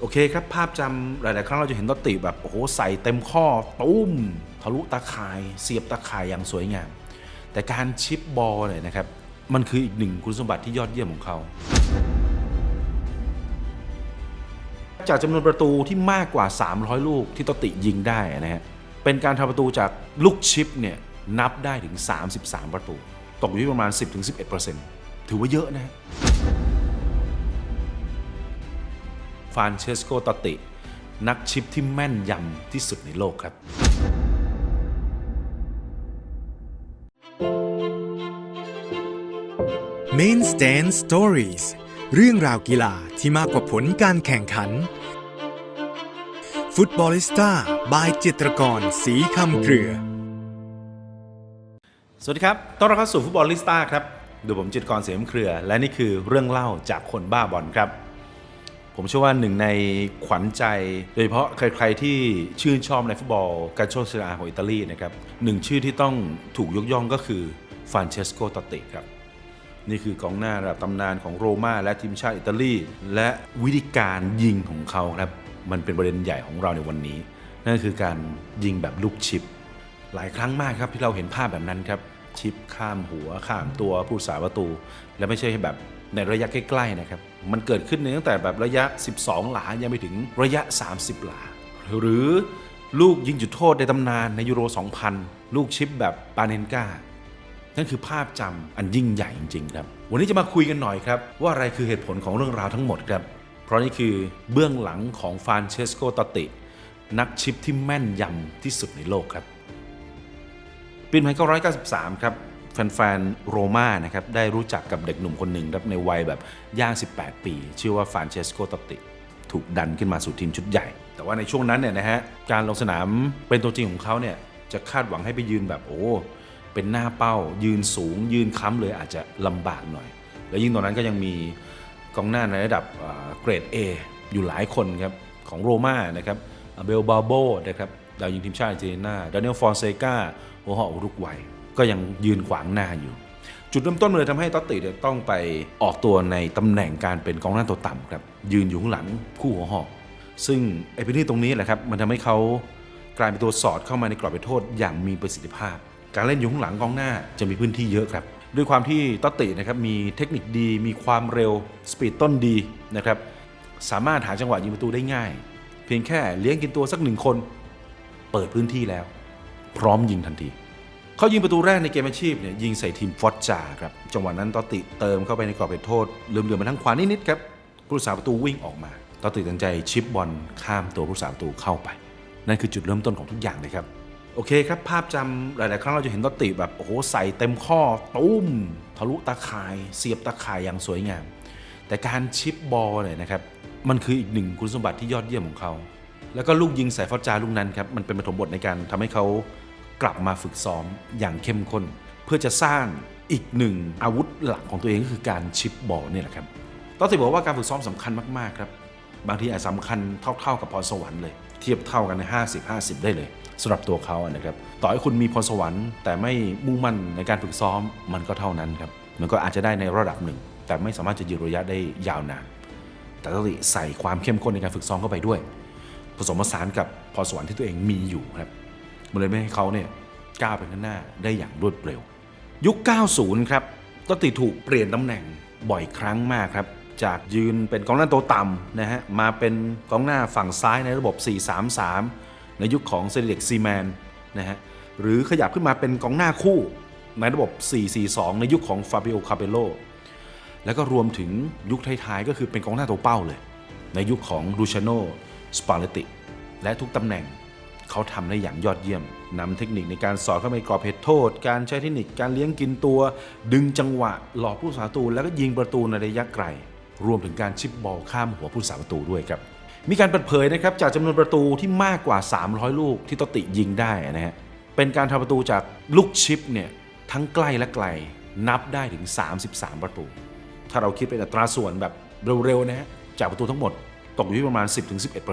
โอเคครับ ภาพจำหลาย ๆ ครั้งเราจะเห็นตติแบบโอ้โหใส่เต็มข้อตุ้ม ทะลุตาข่ายเสียบตาข่ายอย่างสวยงาม แต่การชิปบอลเนี่ยนะครับ มันคืออีกหนึ่งคุณสมบัติที่ยอดเยี่ยมของเขา จากจำนวนประตูที่มากกว่า 300 ลูกที่ตติยิงได้นะฮะเป็นการทำประตูจากลูกชิปเนี่ยนับได้ถึง 33 ประตู ตกอยู่ที่ประมาณ 10-11%ถือว่าเยอะนะฮะ ฟรานเชสโกตอตติ นักชิปที่แม่นยำที่สุดในโลกครับ Main Stand Stories เรื่องราวกีฬาที่มากกว่าผลการแข่งขัน ฟุตบอลิสต้าบายจิตรกรสีคำเครือ สวัสดีครับต้อนรับเข้าสู่ฟุตบอลลิสต้าครับ ดูผมจิตรกรเสียมเครือ และนี่คือเรื่องเล่าจากคนบ้าบอลครับ ผมเชื่อว่าหนึ่งในขวัญใจ โดยเฉพาะใครๆที่ชื่นชอบในฟุตบอลกาโชเซราของอิตาลีนะครับหนึ่งชื่อที่ต้องถูกยกย่องก็คือฟานเชสโกตตติครับนี่คือกองหน้าระดับตำนานของโรม่าและทีมชาติอิตาลีและวิธีการยิงของเขาครับมันเป็นประเด็นใหญ่ของเราในวันนี้ นั่นคือการยิงแบบลูกชิป หลายครั้งมากครับที่เราเห็นภาพแบบนั้นครับชิปข้ามหัวข้ามตัวผู้สาประตู และไม่ใช่แบบ ในระยะใกล้ๆนะครับ มันเกิดขึ้นในตั้งแต่แบบระยะ 12 หลายังไปถึงระยะ 30 หลา หรือลูกยิงจุดโทษในตำนานในยูโร 2000 ลูกชิปแบบปาเนนกานั่นคือภาพจำอันยิ่งใหญ่จริงๆครับ วันนี้จะมาคุยกันหน่อยครับ ว่าอะไรคือเหตุผลของเรื่องราวทั้งหมดครับ เพราะนี่คือเบื้องหลังของฟานเชสโกตตตินักชิปที่แม่นยำที่สุดในโลกครับปี1993 ครับ แฟนๆ โรม่านะครับได้รู้จักกับเด็กหนุ่มคนหนึ่งครับในวัยแบบย่าง 18 ปี ชื่อว่าฟานเชสโกตติถูกดันขึ้นมาสู่ทีมชุดใหญ่ แต่ว่าในช่วงนั้นเนี่ยนะฮะการลงสนามเป็นตัวจริงของเขาเนี่ยจะคาดหวังให้ไปยืนแบบโอ้เป็นหน้าเป้า ยืนสูง ยืนค้ำเลยอาจจะลำบากหน่อย แล้วยิ่งตอนนั้นก็ยังมีกองหน้าในระดับเกรด A อยู่หลายคนครับของโรม่านะครับเบลบาโบนะครับดาวยิงทีมชาติอาร์เจนตินาดานิเอลฟอนเซกาหัวหอกอุรุกวัย ก็ยังยืนขวางหน้าอยู่ จุดเริ่มต้นเลยทำให้ตอตติเนี่ยต้องไปออกตัวในตำแหน่งการเป็นกองหน้าตัวต่ำครับยืนอยู่ข้างหลังคู่หัวหอกซึ่งไอ้พื้นที่ตรงนี้แหละครับมันทำให้เขากลายเป็นตัวสอดเข้ามาในกรอบเขตโทษอย่างมีประสิทธิภาพ การเล่นอยู่ข้างหลังกองหน้าจะมีพื้นที่เยอะครับ ด้วยความที่ตอตตินะครับมีเทคนิคดี มีความเร็วสปีดต้นดีนะครับสามารถหาจังหวะยิงประตูได้ง่าย เพียงแค่เลี้ยงกินตัวสักหนึ่งคน เปิดพื้นที่แล้ว พร้อมยิงทันที เขายิงประตูแรกในเกมอาชีพเนี่ยยิงใส่ทีมฟอร์จาครับจังหวะนั้นตอติเติมเข้าไปในกรอบเขตโทษเลื่อมๆมาทางขวานิดๆครับผู้รักษาประตูวิ่งออกมาตอติตัดสินใจชิปบอลข้ามตัวผู้รักษาประตูเข้าไป นั่นคือจุดเริ่มต้นของทุกอย่างเลยครับโอเคครับ ภาพจำหลาย ๆ ครั้งเราจะเห็นตอติแบบโอ้โหใส่เต็มข้อตุ้ม ทะลุตาข่าย เสียบตาข่ายอย่างสวยงาม แต่การชิปบอลเนี่ยนะครับมันคืออีกหนึ่งคุณสมบัติที่ยอดเยี่ยมของเขา แล้วก็ลูกยิงใสายฟอดจาลูกนั้นครับมันเป็นปฐมบทในการทำให้เขา กลับมาฝึกซ้อมอย่างเข้มข้น เพื่อจะสร้างอีกหนึ่งอาวุธหลักของตัวเองก็คือการชิปบอลเนี่ยแหละครับต้องติบอกว่าการฝึกซ้อมสำคัญมากๆครับ บางทีอาจสำคัญเท่าๆกับพรสวรรค์เลย เทียบเท่ากันใน 50 50 ได้เลยสำหรับตัวเขาอะนะครับต่อให้คุณมีพรสวรรค์ แต่ไม่มุ่งมั่นในการฝึกซ้อมมันก็เท่านั้นครับมันก็อาจจะได้ในระดับหนึ่ง แต่ไม่สามารถจะยืนระยะได้ยาวนาน แต่ต้องใส่ความเข้มข้นในการฝึกซ้อมเข้าไปด้วย ผสมผสานกับพรสวรรค์ที่ตัวเองมีอยู่ครับ มันเลยไม่ให้เขาเนี่ยก้าวไปข้างหน้าได้อย่างรวดเร็ว ยุค 90 ครับก็ติถูกเปลี่ยนตำแหน่งบ่อยครั้งมากครับจากยืนเป็นกองหน้าตัวต่ำนะฮะมาเป็นกองหน้าฝั่งซ้ายในระบบ 4-3-3 ในยุคของเซเด็กซีแมนนะฮะหรือขยับขึ้นมาเป็นกองหน้าคู่ในระบบ 4-4-2 ในยุคของฟาบิโอคาเปโลแล้วก็รวมถึงยุคท้ายๆ ก็คือเป็นกองหน้าตัวเป้าเลย ในยุคของลูชาโนสปาเลติ และทุกตำแหน่ง เขาทำได้อย่างยอดเยี่ยมนำเทคนิคในการสอดเข้าไปกรอบเหตุโทษ การใช้เทคนิคการเลี้ยงกินตัว ดึงจังหวะ หลอกผู้สาประตูแล้วก็ยิงประตูในระยะไกล รวมถึงการชิปบอลข้ามหัวผู้สาประตูด้วยครับมีการเปิดเผยนะครับจากจำนวนประตูที่มากกว่า 300 ลูกที่ตตติยิงได้นะฮะเป็นการทำประตูจากลูกชิปเนี่ยทั้งใกล้และไกลนับได้ถึง 33 ประตู ถ้าเราคิดเป็นอัตราส่วนแบบเร็วๆนะฮะจากประตูทั้งหมด ตกอยู่ที่ประมาณ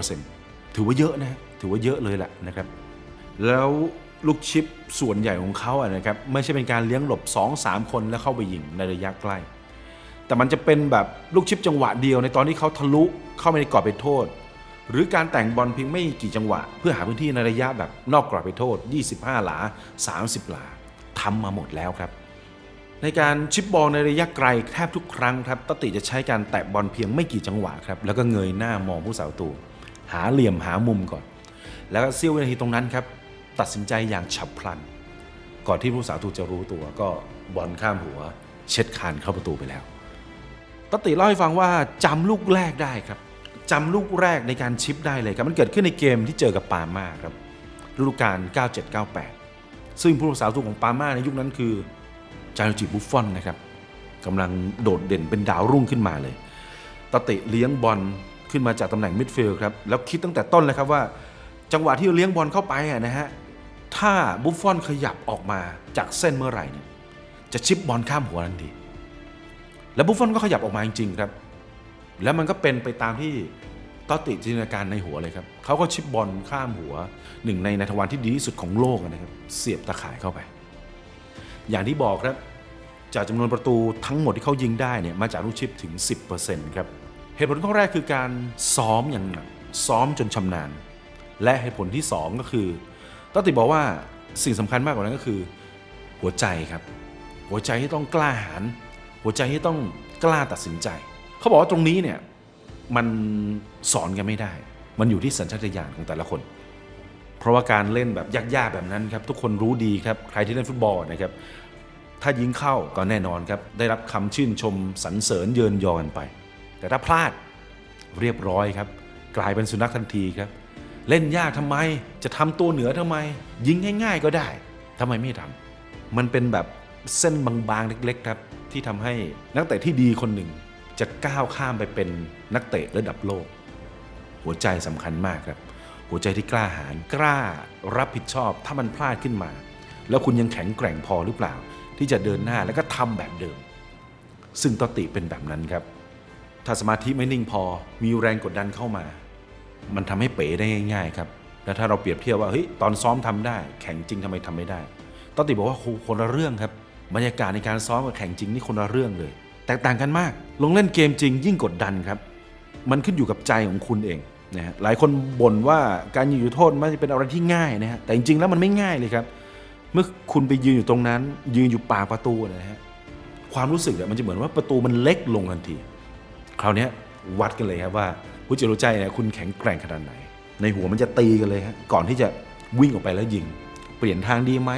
10-11%ถือว่าเยอะนะฮะ ถือว่าเยอะเลยแหละนะครับ แล้วลูกชิปส่วนใหญ่ของเขาอะนะครับไม่ใช่เป็นการเลี้ยงหลบ 2-3 คนแล้วเข้าไปยิงในระยะใกล้ แต่มันจะเป็นแบบลูกชิปจังหวะเดียวในตอนที่เขาทะลุเข้าไปในกรอบเขตโทษ หรือการแต่งบอลเพียงไม่กี่จังหวะ เพื่อหาพื้นที่ในระยะแบบนอกกรอบไปโทษ 25 หลา 30 หลาทำมาหมดแล้วครับ ในการชิปบอลในระยะไกลแทบทุกครั้งครับตติจะใช้การแตะบอลเพียงไม่กี่จังหวะครับแล้วก็เงยหน้ามองผู้สาประตู หาเหลี่ยมหามุมก่อน แล้วก็เสี้ยววินาทีตรงนั้นครับตัดสินใจอย่างฉับพลัน ก่อนที่ผู้สาประตูจะรู้ตัวก็บอลข้ามหัว เช็ดคานเข้าประตูไปแล้วตติเล่าให้ฟังว่าจำลูกแรกได้ครับจำลูกแรกในการชิปได้เลยครับ มันเกิดขึ้นในเกมที่เจอกับปาล์มาครับฤดูกาล 97-98 ซึ่งผู้รักษาประตูของปาล์มาในยุคนั้นคือจารุจิบุฟฟอนนะครับกำลังโดดเด่นเป็นดาวรุ่งขึ้นมาเลยตติเลี้ยงบอลขึ้นมาจากตำแหน่งมิดฟิลด์ครับ แล้วคิดตั้งแต่ต้นเลยครับว่า จังหวะที่เลี้ยงบอลเข้าไปนะฮะถ้าบุฟฟอนขยับออกมาจากเส้นเมื่อไหร่เนี่ยจะชิปบอลข้ามหัวทันทีแล้วบุฟฟอนก็ขยับออกมาจริงๆครับ แล้วมันก็เป็นไปตามที่ตอติจินตนาการในหัวเลยครับเขาก็ชิปบอลข้ามหัวหนึ่งในนัทวันที่ดีที่สุดของโลกนะครับ เสียบตะข่ายเข้าไป อย่างที่บอกครับ จากจำนวนประตูทั้งหมดที่เขายิงได้เนี่ยมาจากลูกชิปถึง 10%ครับเหตุผลข้อแรกคือการซ้อมอย่างหนักซ้อมจนชำนาญ และเหตุผลที่ 2 ก็คือตอติบอกว่าสิ่งสำคัญมากกว่านั้นก็คือ หัวใจครับ หัวใจที่ต้องกล้าหาญหัวใจที่ต้องกล้าตัดสินใจ เขาบอกว่าตรงนี้เนี่ยมันสอนกันไม่ได้ มันอยู่ที่สัญชาตญาณของแต่ละคน เพราะว่าการเล่นแบบยากๆแบบนั้นครับทุกคนรู้ดีครับใครที่เล่นฟุตบอลนะครับถ้ายิงเข้าก็แน่นอนครับได้รับคำชื่นชมสรรเสริญเยินยอกันไป แต่ถ้าพลาดเรียบร้อยครับ กลายเป็นสุนัขทันทีครับ เล่นยากทำไม จะทำตัวเหนือทำไม ยิงง่าย ๆ ก็ได้ทำไมไม่ทำมันเป็นแบบเส้นบางๆเล็ก ๆ ครับ ที่ทำให้นักเตะที่ดีคนหนึ่ง จะก้าวข้ามไปเป็นนักเตะระดับโลก หัวใจสำคัญมากครับ หัวใจที่กล้าหาญกล้ารับผิดชอบถ้ามันพลาดขึ้นมา แล้วคุณยังแข็งแกร่งพอหรือเปล่า ที่จะเดินหน้าแล้วก็ทำแบบเดิม ซึ่งตอติเป็นแบบนั้นครับ ถ้าสมาธิไม่นิ่งพอมีแรงกดดันเข้ามา มันทำให้เป๋ได้ง่ายๆครับ แล้วถ้าเราเปรียบเทียบว่าเฮ้ยตอนซ้อมทำได้ แข่งจริงทำไมทำไม่ได้ต้อติบอกว่าคนละเรื่องครับบรรยากาศในการซ้อมกับแข่งจริงนี่คนละเรื่องเลย แตกต่างกันมาก ลงเล่นเกมจริง ยิ่งกดดันครับ มันขึ้นอยู่กับใจของคุณเองนะฮะหลายคนบ่นว่าการยิงจุดโทษมันจะเป็นอะไรที่ง่ายนะฮะแต่จริงๆแล้วมันไม่ง่ายเลยครับ เมื่อคุณไปยืนอยู่ตรงนั้น ยืนอยู่ปากประตูนะฮะความรู้สึกอะมันจะเหมือนว่าประตูมันเล็กลงทันที คราวนี้วัดกันเลยครับว่า ผู้จะรู้ใจเนี่ยคุณแข็งแกร่งขนาดไหน ในหัวมันจะตีกันเลยฮะก่อนที่จะวิ่งออกไปแล้วยิง เปลี่ยนทางดีไหม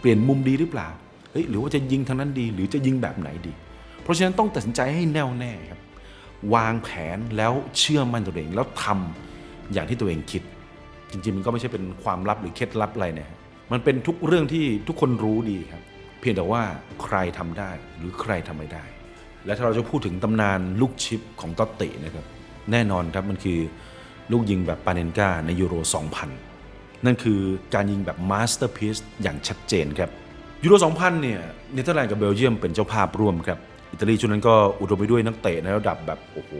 เปลี่ยนมุมดีหรือเปล่าเฮ้ยหรือว่าจะยิงทางนั้นดี หรือจะยิงแบบไหนดี เพราะฉะนั้นต้องตัดสินใจให้แน่วแน่ครับวางแผนแล้วเชื่อมั่นตัวเองแล้วทำอย่างที่ตัวเองคิด จริงๆมันก็ไม่ใช่เป็นความลับหรือเคล็ดลับอะไรนะฮะมันเป็นทุกเรื่องที่ทุกคนรู้ดีครับ เพียงแต่ว่าใครทำได้หรือใครทำไม่ได้ และถ้าเราจะพูดถึงตำนานลูกชิปของตอตตินะครับ แน่นอนครับมันคือลูกยิงแบบปาเนนกาในยูโร 2000 นั่นคือการยิงแบบมาสเตอร์พี e อย่างชัดเจนครับยูโร 2000 เนี่ยเนเธอร์แลนด์กับเบลเยียมเป็นเจ้าภาพร่วมครับ อิตาลีช่วงนั้นก็อุดมไปด้วยนักเตะในระดับแบบ โอ้โห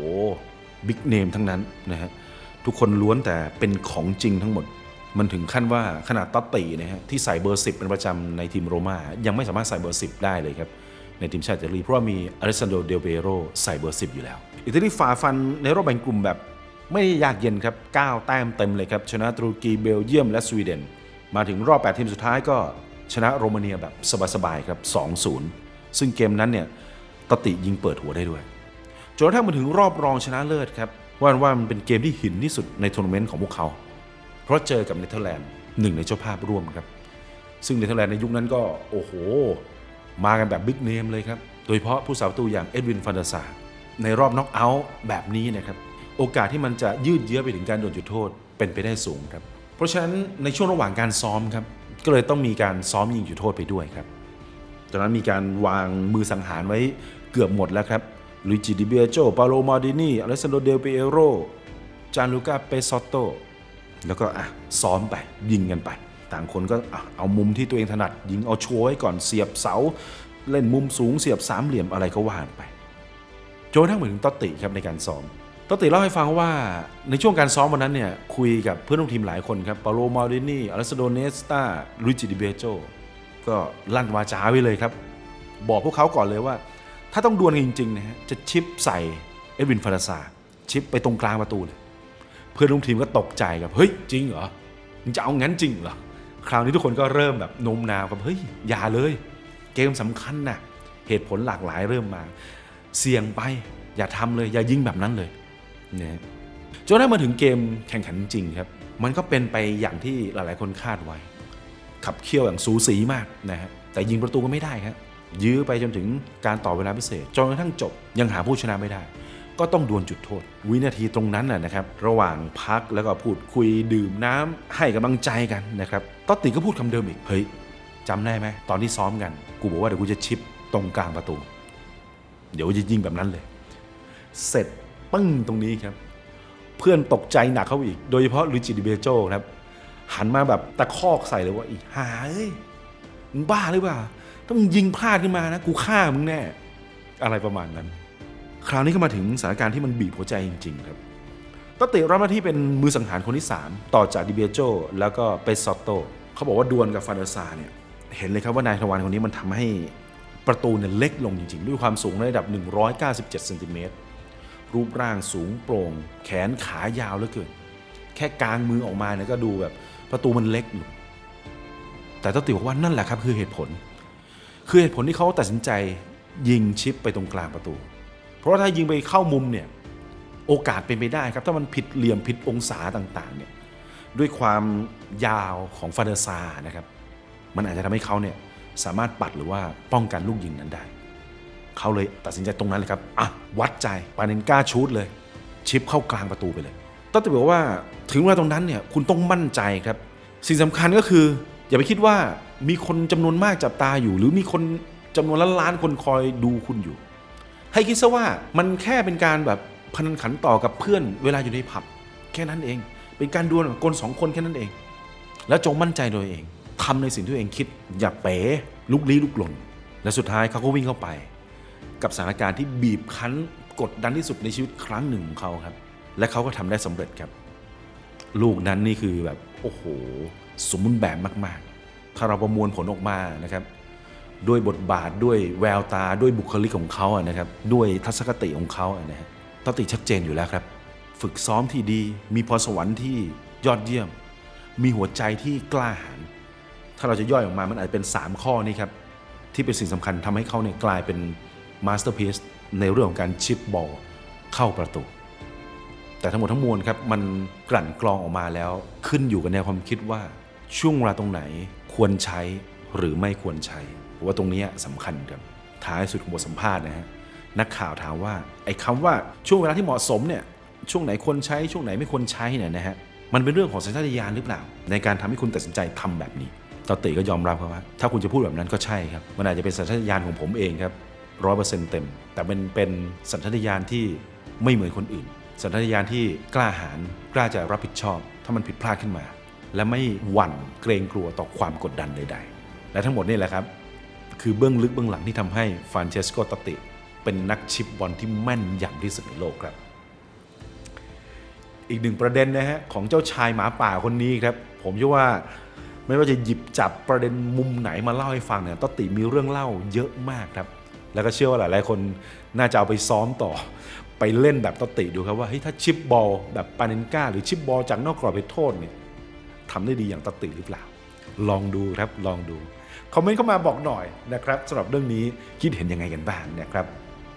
บิ๊กเนมทั้งนั้นนะฮะทุกคนล้วนแต่เป็นของจริงทั้งหมด มันถึงขั้นว่าขนาดตอตตินะฮะที่ใส่เบอร์ 10 เป็นประจำในทีมโรม่ายังไม่สามารถใส่เบอร์ 10 ได้เลยครับ ในทีมชาติอิตาลีเพราะว่ามีอเลสซานโดเดลเบโรใส่เบอร์ 10 อยู่แล้ว อิตาลีฝ่าฟันในรอบแบ่งกลุ่มแบบไม่ยากเย็นครับ 9 แต้มเต็มเลยครับ ชนะตุรกีเบลเยียมและสวีเดน มาถึงรอบ 8 ทีมสุดท้ายก็ชนะโรมาเนียแบบสบายๆครับ 2-0 ซึ่งเกมนั้นเนี่ยตติยิงเปิดหัวได้ด้วยจนกระทั่งมาถึงรอบรองชนะเลิศครับว่าว่ามันเป็นเกมที่หินที่สุดในทัวร์นาเมนต์ของพวกเขา เพราะเจอกับเนเธอร์แลนด์หนึ่งในเจ้าภาพร่วมครับ ซึ่งเนเธอร์แลนด์ในยุคนั้นก็โอ้โห มากันแบบบิ๊กเนมเลยครับ โดยเฉพาะผู้สาประตูอย่างเอ็ดวินฟันเดอร์ซาร์ ในรอบน็อกเอาท์แบบนี้นะครับโอกาสที่มันจะยืดเยื้อไปถึงการโดนจุดโทษเป็นไปได้สูงครับ เพราะฉะนั้นในช่วงระหว่างการซ้อมครับก็เลยต้องมีการซ้อมยิงจุดโทษไปด้วยครับจากนั้นมีการวางมือสังหารไว้เกือบหมดแล้วครับลุยจิดิเบียโจปาโลมาดินีอเลสซานโดเดลเปเอโรจานลูกาเปซอตโตแล้วก็อะซ้อมไปยิงกันไป ต่างคนก็เอามุมที่ตัวเองถนัด ยิงเอาชัวร์ไว้ก่อนเสียบเสา เล่นมุมสูงเสียบสามเหลี่ยมอะไรก็ว่านไป จนทั้งเหมือนถึงตอตติครับในการซ้อมตอตติเล่าให้ฟังว่าในช่วงการซ้อมวันนั้นเนี่ยคุยกับเพื่อนร่วมทีมหลายคนครับปาโลมาดินีอเลสซานโดเนสตาลุยจิดิเบโจก็ลั่นวาจาไว้เลยครับ บอกพวกเขาก่อนเลยว่า ถ้าต้องดวลกันจริงๆนะฮะจะชิปใส่เอ็ดวินฟาราซาชิปไปตรงกลางประตูเลยเพื่อนร่วมทีมก็ตกใจกับเฮ้ยจริงเหรอมึงจะเอางั้นจริงเหรอคราวนี้ทุกคนก็เริ่มแบบโน้มน้าวกับเฮ้ยอย่าเลย เกมสำคัญน่ะเหตุผลหลากหลายเริ่มมา เสี่ยงไป อย่าทำเลย อย่ายิงแบบนั้นเลยนะจนได้มาถึงเกมแข่งขันจริงครับ มันก็เป็นไปอย่างที่หลาย ๆ คนคาดไว้ ขับเคี่ยวอย่างสูสีมากนะฮะแต่ยิงประตูก็ไม่ได้ครับยื้อไปจนถึงการต่อเวลาพิเศษจนกระทั่งจบยังหาผู้ชนะไม่ได้ ก็ต้องดวลจุดโทษ วินาทีตรงนั้นน่ะนะครับ ระหว่างพักแล้วก็พูดคุยดื่มน้ำให้กำลังใจกันนะครับต๊อตติก็พูดคำเดิมอีกเฮ้ยจำได้ไหมตอนที่ซ้อมกัน กูบอกว่าเดี๋ยวกูจะชิปตรงกลางประตู เดี๋ยวจะยิงแบบนั้นเลย เสร็จปึ้งตรงนี้ครับ เพื่อนตกใจหนักเข้าอีก โดยเฉพาะลุยจิดิเบโจครับ หันมาแบบตะคอกใส่เลยว่าอีหาเอ้ยมึงบ้าหรือเปล่าถ้ามึงยิงพลาดขึ้นมานะกูฆ่ามึงแน่ อะไรประมาณนั้น คราวนี้ก็มาถึงสถานการณ์ที่มันบีบหัวใจจริง ๆ ครับตเตะรับหน้าที่เป็นมือสังหารคนที่ 3 ต่อจากดิเบโจแล้วก็เปซอตโตเขาบอกว่าดวลกับฟานเดอร์ซาเนี่ยเห็นเลยครับว่านายทวารคนนี้มันทำให้ ประตูเนี่ยเล็กลงจริงๆ ด้วยความสูงในระดับ 197เซนติเมตรรูปร่างสูงโปร่ง แขนขายาวเหลือเกิน แค่กางมือออกมาเนี่ยก็ดูแบบประตูมันเล็กอยู่ แต่ต้อติบอกว่านั่นแหละครับคือเหตุผล คือเหตุผลที่เขาตัดสินใจยิงชิปไปตรงกลางประตู เพราะถ้ายิงไปเข้ามุมเนี่ยโอกาสเป็นไปได้ครับ ถ้ามันผิดเหลี่ยมผิดองศาต่างๆเนี่ยด้วยความยาวของฟาเดอร์ซานะครับ มันอาจจะทำให้เขาเนี่ย สามารถปัดหรือว่าป้องกันลูกยิงนั้นได้ เขาเลยตัดสินใจตรงนั้นเลยครับอะวัดใจปาเนนก้าชูดเลย ชิปเข้ากลางประตูไปเลยต้องจะบอกว่าถึงเวลาตรงนั้นเนี่ยคุณต้องมั่นใจครับ สิ่งสำคัญก็คือ อย่าไปคิดว่ามีคนจำนวนมากจับตาอยู่ หรือมีคนจำนวนล้านล้านๆคนคอยดูคุณอยู่ ให้คิดซะว่ามันแค่เป็นการแบบพนันขันต่อกับเพื่อนเวลาอยู่ในผับ แค่นั้นเอง เป็นการดวลกับคนสองคนแค่นั้นเอง แล้วจงมั่นใจโดยเอง ทำในสิ่งที่ตัวเองคิด อย่าเป๋ลุกลี้ลุกลนและสุดท้ายเขาก็วิ่งเข้าไป กับสถานการณ์ที่บีบคั้นกดดันที่สุดในชีวิตครั้งหนึ่งของเขาครับ และเขาก็ทำได้สำเร็จครับ ลูกนั้นนี่คือแบบโอ้โห สมบูรณ์แบบมาก ๆ ถ้าเราประมวลผลออกมานะครับ ด้วยบทบาทด้วยแววตาด้วยบุคลิกของเขาอะนะครับ ด้วยทัศนคติของเขาอะนะฮะตติชัดเจนอยู่แล้วครับ ฝึกซ้อมที่ดี มีพรสวรรค์ที่ยอดเยี่ยม มีหัวใจที่กล้าหาญ ถ้าเราจะย่อยออกมามันอาจจะเป็น 3 ข้อนี้ครับที่เป็นสิ่งสำคัญทำให้เขาเนี่ยกลายเป็นมาสเตอร์พีซในเรื่องของการชิปบอลเข้าประตู แต่ทั้งหมดทั้งมวลครับมันกลั่นกรองออกมาแล้วขึ้นอยู่กับแนวความคิดว่าช่วงเวลาตรงไหนควรใช้หรือไม่ควรใช้ว่าตรงนี้ยสำคัญครับท้ายสุดของบทสัมภาษณ์นะฮะนักข่าวถามว่าไอ้คำว่าช่วงเวลาที่เหมาะสมเนี่ยช่วงไหนควรใช้ช่วงไหนไม่ควรใช้เนี่ยนะฮะมันเป็นเรื่องของสัญชาตญาณหรือเปล่า ในการทำให้คุณตัดสินใจทำแบบนี้ ตอติก็ยอมรับครับว่าถ้าคุณจะพูดแบบนั้นก็ใช่ครับ มันอาจจะเป็นสัญชาตญาณของผมเองครับร้อยเปอร์เซ็นต์เต็ม แต่เป็นเป็นสัญชาตญาณที่ไม่เหมือนคนอื่น สัญชาตญาณที่กล้าหาญกล้าจะรับผิดชอบ ถ้ามันผิดพลาดขึ้นมา และไม่หวั่นเกรงกลัวต่อความกดดันใด ๆ และทั้งหมดนี่แหละครับ คือเบื้องลึกเบื้องหลังที่ทำให้ฟานเชสโกตติ เป็นนักชิปบอลที่แม่นยำที่สุดในโลกครับ อีกหนึ่งประเด็นนะฮะของเจ้าชายหมาป่าคนนี้ครับ ผมเชื่อว่า ไม่ว่าจะหยิบจับประเด็นมุมไหนมาเล่าให้ฟังเนี่ยตติมีเรื่องเล่าเยอะมากครับ แล้วก็เชื่อว่าหลายๆคนน่าจะเอาไปซ้อมต่อ ไปเล่นแบบตติดูครับว่าเฮ้ยถ้าชิปบอลแบบปาเนนกาหรือชิปบอลจากนอกกรอบไปโทษเนี่ยทำได้ดีอย่างตติหรือเปล่า ลองดูครับลองดูคอมเมนต์เข้ามาบอกหน่อยนะครับสำหรับเรื่องนี้คิดเห็นยังไงกันบ้างนะครับ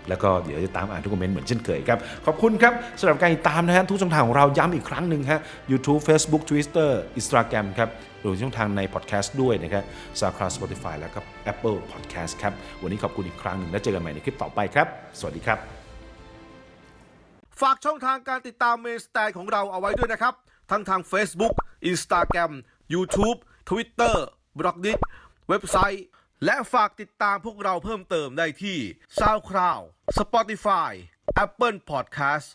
แล้วก็เดี๋ยวจะตามอ่านทุกคอมเมนต์เหมือนเช่นเคยครับ ขอบคุณครับสำหรับการติดตามนะฮะทุกช่องทางของเราย้ำอีกครั้งหนึ่งฮะ YouTube Facebook Twitter Instagram ครับรวมช่องทางในพอดแคสต์ด้วยนะครับ SoundCloud Spotify แล้วก็ Apple Podcast ครับ วันนี้ขอบคุณอีกครั้งหนึ่งแล้วเจอกันใหม่ในคลิปต่อไปครับ สวัสดีครับ ฝากช่องทางการติดตามเมนสแตนของเราเอาไว้ด้วยนะครับ ทั้งทาง Facebook Instagram YouTube Twitter b l o g d i t เว็บไซต์ และฝากติดตามพวกเราเพิ่มเติมได้ที่ SoundCloud Spotify Apple Podcast